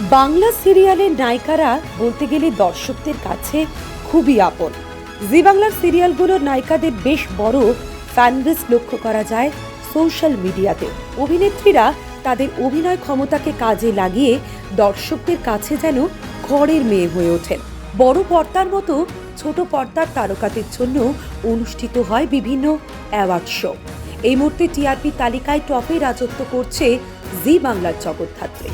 বাংলা সিরিয়ালের নায়িকারা বলতে গেলে দর্শকদের কাছে খুবই আপন। জি বাংলার সিরিয়ালগুলোর নায়িকাদের বেশ বড় ফ্যানবেস লক্ষ্য করা যায় সোশ্যাল মিডিয়াতে অভিনেত্রীরা তাদের অভিনয় ক্ষমতাকে কাজে লাগিয়ে দর্শকদের কাছে যেন ঘরের মেয়ে হয়ে ওঠেন। বড় পর্দার মতো ছোট পর্দার তারকাদের জন্য অনুষ্ঠিত হয় বিভিন্ন অ্যাওয়ার্ড শো এই মুহূর্তে টিআরপি তালিকায় টপে রাজত্ব করছে জি বাংলার জগৎধাত্রী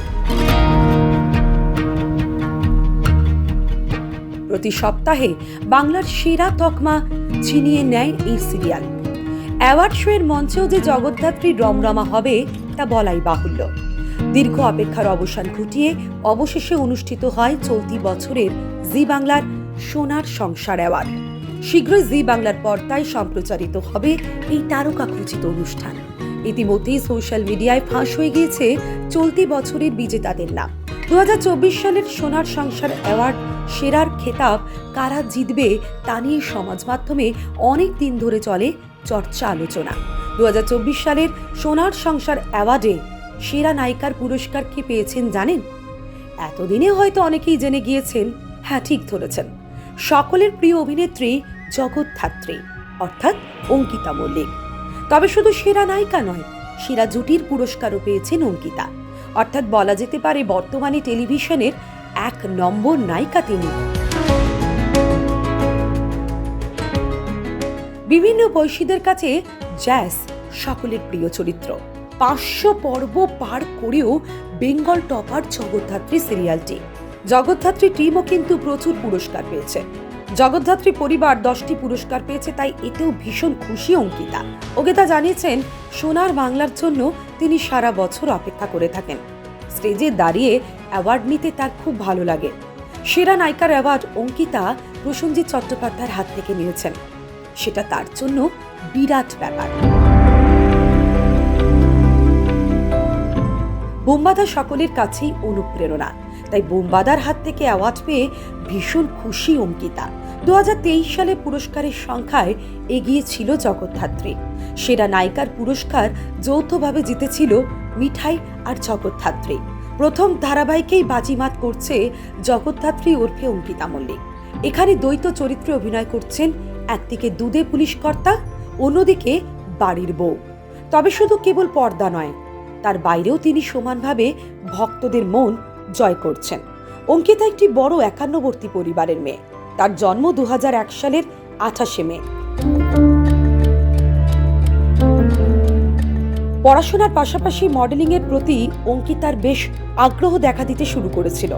প্রতি সপ্তাহে বাংলার সেরা তকমা ছিনিয়ে নেয় এই সিরিয়াল। অ্যাওয়ার্ড শো এর মঞ্চেও যে জগদ্ধাত্রী রমরমা হবে, তা বলাই বাহুল্য। দীর্ঘ অপেক্ষার অবসান ঘটিয়ে অবশেষে অনুষ্ঠিত হয় চলতি বছরের জি বাংলার সোনার সংসার অ্যাওয়ার্ড। শীঘ্রই জি বাংলার পর্দায় সম্প্রচারিত হবে এই তারকা খচিত অনুষ্ঠান। ইতিমধ্যেই সোশ্যাল মিডিয়ায় ফাঁস হয়ে গিয়েছে চলতি বছরের বিজেতাদের নাম। দু হাজার চব্বিশ সালের সোনার সংসার অ্যাওয়ার্ড সেরার খেতাব কারা জিতবে তা নিয়ে সমাজ মাধ্যমে অনেক দিন ধরে চলে চর্চা আলোচনা। দু হাজার চব্বিশ সালের সোনার সংসার অ্যাওয়ার্ডে সেরা নায়িকার পুরস্কার কে পেয়েছেন জানেন? এতদিনে হয়তো অনেকেই জেনে গিয়েছেন। হ্যাঁ ঠিক ধরেছেন। সকলের প্রিয় অভিনেত্রী জগৎ ধাত্রী, অর্থাৎ অঙ্কিতা মল্লিক। তবে শুধু সেরা নায়িকা নয়, সেরা জুটির পুরস্কারও পেয়েছেন অঙ্কিতা। অর্থাৎ বলা যেতে পারে বর্তমানে টেলিভিশনের এক নম্বর নায়িকা তিনি। বিভিন্ন বৈশীদের কাছে জ্যাস সকলের প্রিয় চরিত্র। পাঁচশো পর্ব পার করেও বেঙ্গল টপার জগদ্ধাত্রী সিরিয়ালটি। জগদ্ধাত্রী টিমও কিন্তু প্রচুর পুরস্কার পেয়েছে। জগদ্ধাত্রী পরিবার দশটি পুরস্কার পেয়েছে, তাই এতেও ভীষণ খুশি অঙ্কিতা। অঙ্কিতা জানিয়েছেন, সোনার বাংলার জন্য তিনি সারা বছর অপেক্ষা করে থাকেন। স্টেজে দাঁড়িয়ে অ্যাওয়ার্ড নিতে তার খুব ভালো লাগে। সেরা নায়িকার অ্যাওয়ার্ড অঙ্কিতা প্রসেনজিৎ চট্টোপাধ্যায়ের হাত থেকে নিয়েছেন। সেটা তার জন্য বিরাট ব্যাপার। বোম্বাদা সকলের কাছেই অনুপ্রেরণা, তাই বোম্বাদার হাত থেকে অ্যাওয়ার্ড পেয়ে ভীষণ খুশি অঙ্কিতা। দু হাজার তেইশ সালে পুরস্কারের সংখ্যায় এগিয়ে ছিল জগদ্ধাত্রী। সেরা নায়িকার পুরস্কার যৌথভাবে জিতেছিল মিঠাই আর জগদ্ধাত্রী। প্রথম ধারাবাহিকেই বাজিমাত করছে জগদ্ধাত্রী ওরফে অঙ্কিতা মল্লিক। এখানে দ্বৈত চরিত্রে অভিনয় করছেন একদিকে দুধে পুলিশ কর্তা অন্যদিকে বাড়ির বউ। তবে শুধু কেবল পর্দা নয়, তার বাইরেও তিনি সমানভাবে ভক্তদের মন জয় করছেন। অঙ্কিতা একটি বড় একান্নবর্তী পরিবারের মেয়ে। তার জন্ম দু হাজার এক সালের আঠাশে মে। পড়াশোনার পাশাপাশি মডেলিং এর প্রতি অঙ্কিতার বেশ আগ্রহ দেখা দিতে শুরু করেছিল।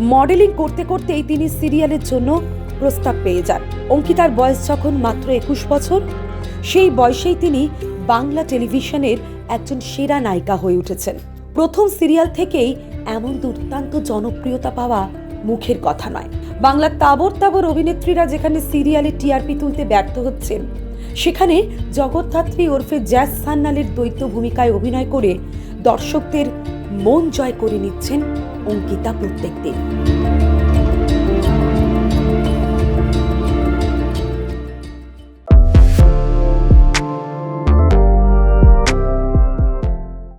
মডেলিং করতে করতেই তিনি সিরিয়ালের জন্য প্রস্তাব পেয়ে যান। অঙ্কিতার বয়স যখন মাত্র একুশ বছর, সেই বয়সেই তিনি বাংলা টেলিভিশনের একজন সেরা নায়িকা হয়ে উঠেছেন। প্রথম সিরিয়াল থেকেই এমন দুর্দান্ত জনপ্রিয়তা পাওয়া মুখের কথা নয়। বাংলার তাবর তাবর অভিনেত্রীরা যেখানে সিরিয়ালে টিআরপি তুলতে ব্যর্থ হচ্ছেন, সেখানে জগদ্ধাত্রী ওরফে জ্যাজ সান্নালের দ্বৈত ভূমিকায় অভিনয় করে দর্শকদের মন জয় করে নিচ্ছেন অঙ্কিতা প্রত্যেক দিন